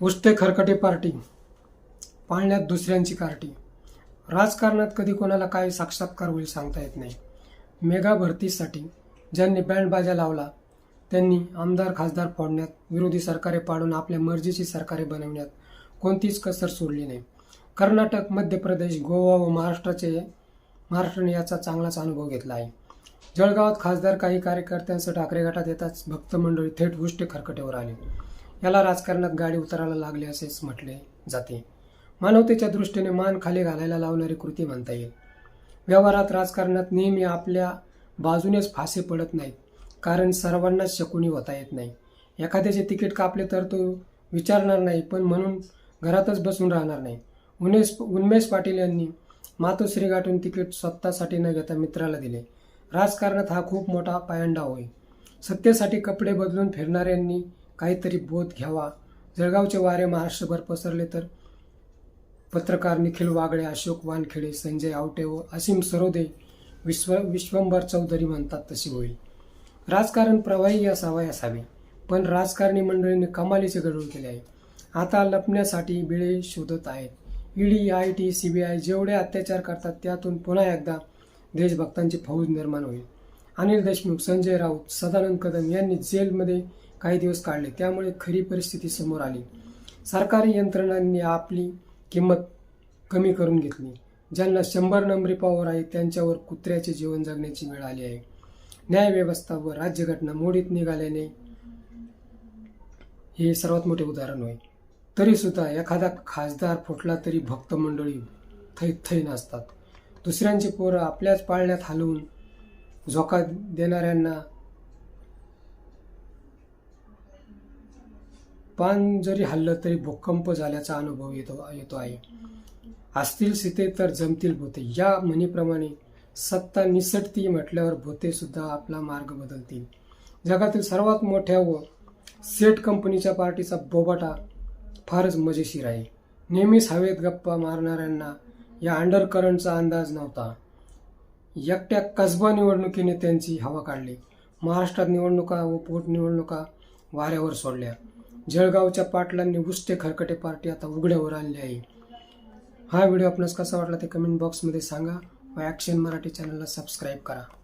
उष्टे खरकटे party पाळण्यात दुसऱ्यांची Carti. राजकारणात कधी कोणाला काय साक्षात्कार होईल सांगता येत नाही. मेगा भरतीसाठी ज्यांनी बँड बाजा लावला त्यांनी आमदार खासदार फोडण्यात विरोधी सरकारे पाडून आपल्या मर्जीची सरकारे बनवण्यात कोणतीच कसर सोडली नाही. कर्नाटक मध्य प्रदेश गोवा व महाराष्ट्राचे महाराष्ट्राने याचा चांगलाच अनुभव घेतला आहे. जळगावात खासदार काही कार्यकर्त्यांसह ठाकरे गटात येताच भक्त मंडळी थेट गोष्टी खरकटेवर आली. याला राजकारणात गाडी उतरायला लागली असेच म्हटले जाते. मानवतेच्या दृष्टीने मान खाली घालायला लावणारी कृती म्हणता येईल. व्यवहारात राजकारणात नेहमी आपल्या बाजूनेच फासे पडत नाहीत कारण सर्वांनाच शकुनी होता येत नाही. एखाद्याचे तिकीट कापले तर तो विचारणार नाही पण म्हणून घरातच बसून राहणार नाही. उन्मेष उन्मेष पाटील यांनी मातोश्री गाठून तिकीट स्वतःसाठी न घेता मित्राला दिले. राजकारणात हा खूप मोठा पायंडा होय. सत्तेसाठी कपडे बदलून फिरणाऱ्यांनी काहीतरी बोध घ्यावा. जळगावचे वारे महाराष्ट्रभर पसरले तर पत्रकार निखिल वागळे अशोक वानखेडे संजय आवटे व असीम सरोदे विश्व विश्वंभर चौधरी म्हणतात तशी होईल. राजकारण प्रवाही असावा असावे पण राजकारणी मंडळींनी कमालीचे गडूळ केले आहे. आता लपण्यासाठी बिळे शोधत आहेत. ED I T C B I जेवढे अत्याचार करतात त्यातून पुन्हा एकदा देशभक्तांची फौज निर्माण होईल. अनिल देशमुख संजय राऊत सदानंद कदम यांनी जेलमध्ये काही दिवस काढले. त्यामुळे खरी परिस्थिती समोर आली. सरकारी यंत्रणांनी आपली किंमत कमी करून घेतली. ज्यांना शंभर नंबरी पॉवर आहे त्यांच्यावर कुत्र्याचे जीवन जगण्याची वेळ आली आहे. न्यायव्यवस्था व राज्यघटना मोडीत निघाल्याने हे सर्वात मोठे उदाहरण होय. तरी सुद्धा एखादा खासदार फुटला तरी भक्त मंडळी थै थै नसतात दुसऱ्यांची पोरं आपल्याच पाळण्यात हलवून झोका देणाऱ्यांना पान जरी हल्लं तरी भूकंप झाल्याचा अनुभव येतो येतो आहे. असतील सीते तर जमतील भूते. या म्हणीप्रमाणे सत्ता निसटती म्हटल्यावर भूते सुद्धा आपला मार्ग बदलतील. जगातील सर्वात मोठ्या व सेट कंपनीच्या पार्टीचा बोबाटा फारच मजेशीर आहे. नेहमीच हवेत गप्पा मारणाऱ्यांना या अंडर करंटचा अंदाज नव्हता. एकट्या कसबा निवडणुकीने त्यांची हवा काढली. महाराष्ट्रात निवडणुका व पोटनिवडणुका वाऱ्यावर सोडल्या. जळगावच्या पाटलांनी उष्टे खरकटे पार्टी आता उघड्यावर आणली आहे. हा व्हिडिओ आपणास कसा वाटला ते कमेंट बॉक्समध्ये सांगा व ॲक्शन मराठी चॅनलला सबस्क्राईब करा.